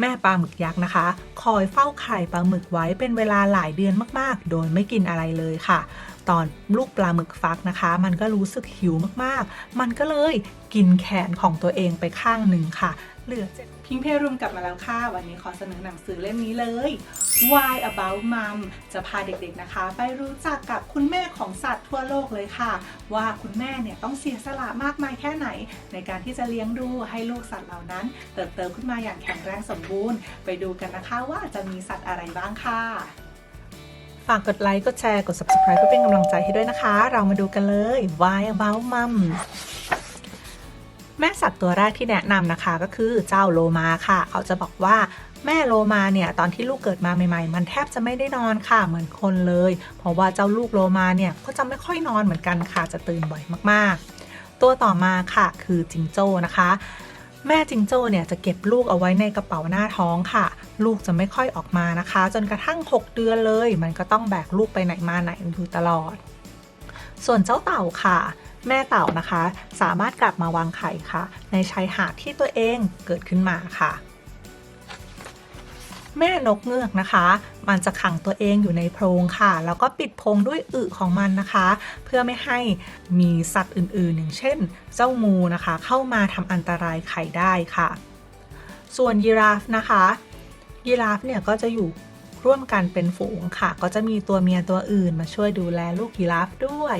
แม่ปลาหมึกยักษ์นะคะ คอยเฝ้าไข่ปลาหมึกไว้เป็นเวลาหลายเดือนมากๆ โดยไม่กินอะไรเลยค่ะ ตอนลูกปลาหมึกฟักนะคะ มันก็รู้สึกหิวมากๆ มันก็เลยกินแขนของตัวเองไปข้างหนึ่งค่ะ เหลือเจ็ดพิงเพรุมกลับมาแล้วค่ะ วันนี้ขอเสนอหนังสือเล่มนี้เลย Why About Mom จะพาเด็กๆนะคะ ไปรู้จักกับคุณแม่ของสัตว์ทั่วโลกเลยค่ะ ว่าคุณแม่เนี่ยต้องเสียสละมากมายแค่ไหน ในการที่จะเลี้ยงดูให้ลูกสัตว์เหล่านั้น เติบโตขึ้นมาอย่างแข็งแรงสมบูรณ์ ไปดูกันนะคะว่าจะมีสัตว์อะไรบ้างค่ะ ฝากกดไลค์ กดแชร์ กด subscribe เพื่อเป็นกำลังใจให้ด้วยนะคะ เรามาดูกันเลย Why About Mom แม่สัตว์ตัวแรกที่แนะนำนะคะก็คือเจ้าโลมาค่ะ เขาจะบอกว่าแม่โลมาเนี่ยตอนที่ลูกเกิดมาใหม่ ๆ มันแทบจะไม่ได้นอนค่ะเหมือนคนเลย เพราะว่าเจ้าลูกโลมาเนี่ยก็จะไม่ค่อยนอนเหมือนกันค่ะจะตื่นบ่อยมากๆ ตัวต่อมาค่ะคือจิงโจ้นะคะ แม่จิงโจ้เนี่ยจะเก็บลูกเอาไว้ในกระเป๋าหน้าท้องค่ะ ลูกจะไม่ค่อยออกมานะคะ จนกระทั่ง 6 เดือนเลย มันก็ต้องแบกลูกไปไหนมาไหนอยู่ตลอด ส่วนเจ้าเต่าค่ะ แม่เต่านะคะ สามารถกลับมาวางไข่ค่ะ ในชายหาดที่ตัวเองเกิดขึ้นมาค่ะ แม่นกเงือกนะคะ มันจะขังตัวเองอยู่ในโพรงค่ะ แล้วก็ปิดโพรงด้วยอึของมันนะคะ เพื่อไม่ให้มีสัตว์อื่นๆ อย่างเช่น เจ้างูนะคะ เข้ามาทำอันตรายไข่ได้ค่ะ ส่วนยีราฟนะคะ ยีราฟเนี่ยก็จะอยู่ร่วมกันเป็นฝูงค่ะ ก็จะมีตัวเมียตัวอื่นมาช่วยดูแลลูกยีราฟด้วย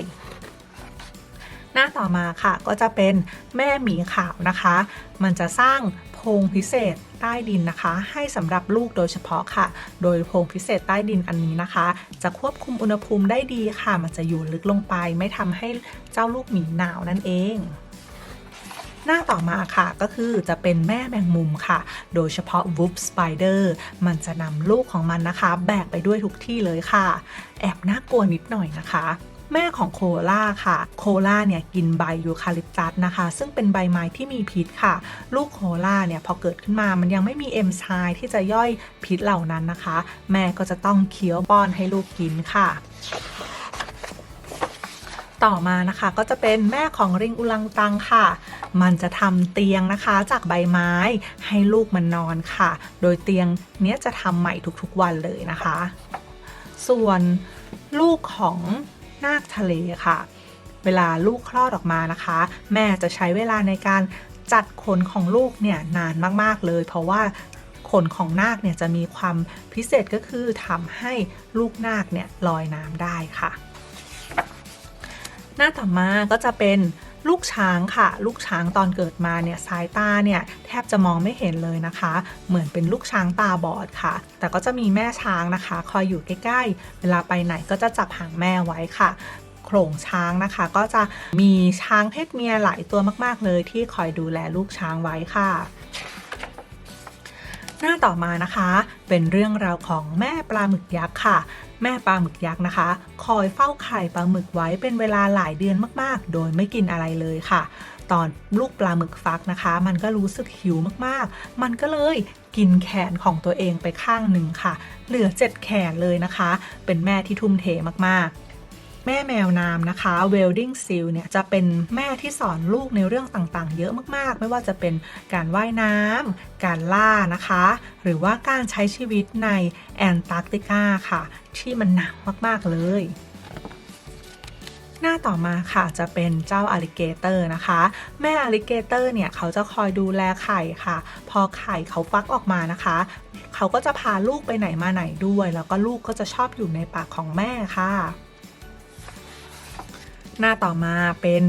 หน้าต่อมาค่ะก็จะเป็นแม่หมีขาวนะคะ มันจะสร้างโพรงพิเศษใต้ดินนะคะ ให้สำหรับลูกโดยเฉพาะค่ะ โดยโพรงพิเศษใต้ดินอันนี้นะคะ จะควบคุมอุณหภูมิได้ดีค่ะ มันจะอยู่ลึกลงไป ไม่ทำให้เจ้าลูกหมีหนาวนั่นเองหน้าต่อมาค่ะก็คือจะเป็นแม่แมงมุมค่ะ โดยเฉพาะ w o o p Spider มันจะนำลูกของมันนะคะ แบกไปด้วยทุกที่เลยค่ะ แอบน่ากลัวนิดหน่อยนะคะ แม่ของโคล่าค่ะ โคล่าเนี่ยกินใบยูคาลิปตัสนะคะ ซึ่งเป็นใบไม้ที่มีพิษค่ะ ลูกโคล่าเนี่ยพอเกิดขึ้นมามันยังไม่มีเอนไซม์ที่จะย่อยพิษเหล่านั้นนะคะ แม่ก็จะต้องเคี้ยวป้อนให้ลูกกินค่ะต่อมานะคะก็จะเป็นแม่ของริงอุลังตังค่ะ มันจะทำเตียงนะคะจากใบไม้ให้ลูกมันนอนค่ะ โดยเตียงเนี้ยจะทำใหม่ทุกๆวันเลยนะคะ ส่วนลูกของ นาคทะเลค่ะ เวลาลูกคลอดออกมานะคะ แม่จะใช้เวลาในการจัดขนของลูกเนี่ยนานมากๆเลย เพราะว่าขนของนาคเนี่ยจะมีความพิเศษก็คือทำให้ลูกนาคเนี่ยลอยน้ำได้ค่ะ หน้าต่อมาก็จะเป็น ลูกช้างค่ะ ลูกช้างตอนเกิดมาเนี่ยสายตาเนี่ยแทบจะมองไม่เห็นเลยนะคะ เหมือนเป็นลูกช้างตาบอดค่ะ แต่ก็จะมีแม่ช้างนะคะ คอยอยู่ใกล้ๆ เวลาไปไหนก็จะจับหางแม่ไว้ค่ะโขลงช้างนะคะ ก็จะมีช้างเพศเมียหลายตัวมากๆเลยที่คอยดูแลลูกช้างไว้ค่ะ หน้าต่อมานะคะ เป็นเรื่องราวของแม่ปลาหมึกยักษ์ค่ะ แม่ปลาหมึกยักษ์นะคะ คอยเฝ้าไข่ปลาหมึกไว้เป็นเวลาหลายเดือนมากๆ โดยไม่กินอะไรเลยค่ะ ตอนลูกปลาหมึกฟักนะคะ มันก็รู้สึกหิวมากๆ มันก็เลยกินแขนของตัวเองไปข้างหนึ่งค่ะ เหลือเจ็ดแขนเลยนะคะ เป็นแม่ที่ทุ่มเทมากๆ แม่แมวน้ำนะคะ Welding Seal เนี่ยจะเป็นแม่ที่สอนลูกในเรื่องต่างๆ เยอะมากๆ ไม่ว่าจะเป็นการว่ายน้ำการล่านะคะ หรือว่าการใช้ชีวิตในแอนตาร์กติกาค่ะ ที่มันหนาวมากๆเลยหน้าต่อมาค่ะจะเป็นเจ้าอ l ลิเกเตอร์นะคะ แม่อ l ลิเกเตอร์เนี่ยเขาจะคอยดูแลไข่ค่ะ พอไข่เขาฟักออกมานะคะ เขาก็จะพาลูกไปไหนมาไหนด้วย แล้วก็ลูกก็จะชอบอยู่ในปากของแม่ค่ะ หน้าต่อมาเป็น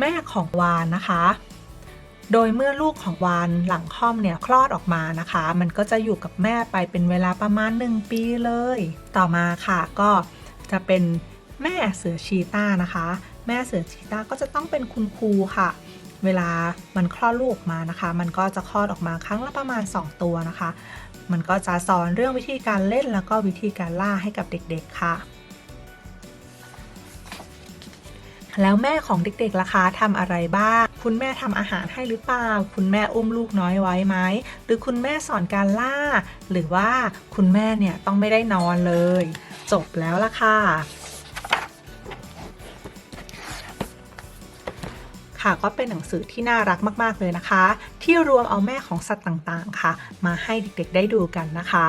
แม่ของวานนะคะ โดยเมื่อลูกของวานหลังค่อมเนี่ยคลอดออกมานะคะ มันก็จะอยู่กับแม่ไปเป็นเวลาประมาณ 1 ปีเลย ต่อมาค่ะก็จะเป็นแม่เสือชีต้านะคะ แม่เสือชีต้าก็จะต้องเป็นคุณครูค่ะ เวลามันคลอดลูกออกมานะคะ มันก็จะคลอดออกมาครั้งละประมาณ 2 ตัวนะคะ มันก็จะสอนเรื่องวิธีการเล่นแล้วก็วิธีการล่าให้กับเด็กๆค่ะ แล้วแม่ของเด็กๆล่ะคะทำอะไรบ้าง คุณแม่ทำอาหารให้หรือเปล่า คุณแม่อุ้มลูกน้อยไว้ไหม หรือคุณแม่สอนการล่า หรือว่าคุณแม่เนี่ยต้องไม่ได้นอนเลย จบแล้วล่ะค่ะคค่ะก็เป็นหนังสือที่น่ารักมากๆเลยนะคะ ที่รวมเอาแม่ของสัตว์ต่างๆค่ะ มาให้เด็กๆได้ดูกันนะคะ